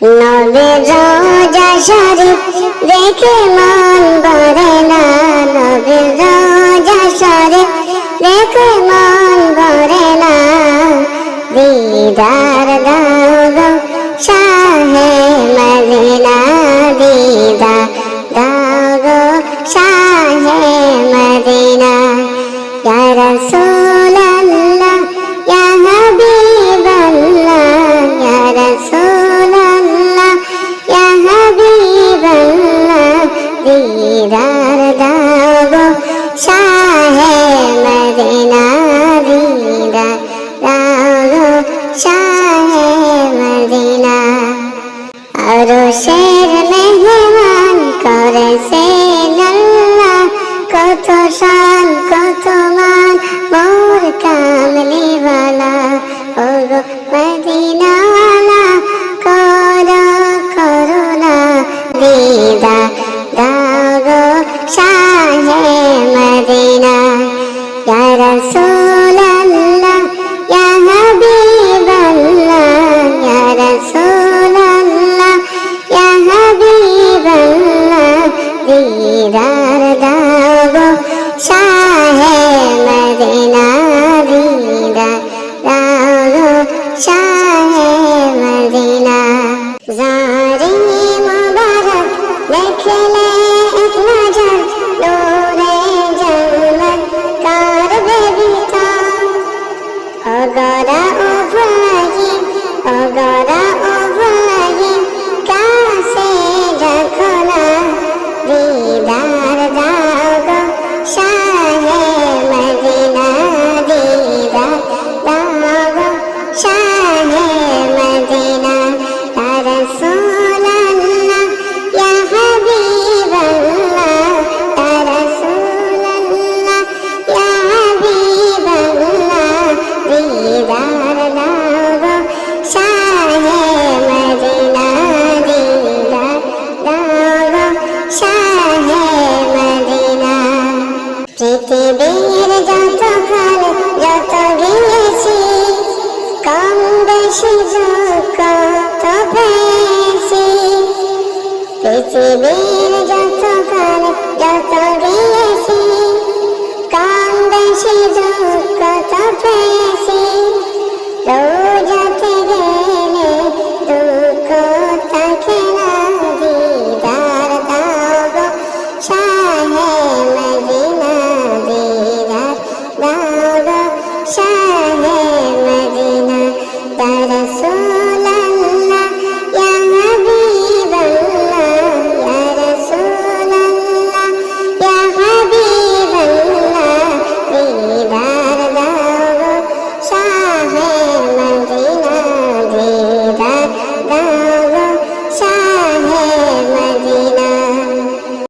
নবে রোজা শরীফ দেখে মন ভরে না নবে রোজা শরীফ দেখে মন ভরে না। দিদার দাও আরও শের মেহমান করেছে আল্লাহ কত শান, কত মান, মোর কামলিওয়ালা ও গো মদিনাওয়ালা, কর করুণা দিদা। দাও শাহে মদিনা। ইয়া রাসূলুল্লাহ অগরা অভয়িন অগরা পৃথিবীর যত কাল যত গিয়েছি কম বেশি দুঃখ তো পেয়েছি। পৃথিবীর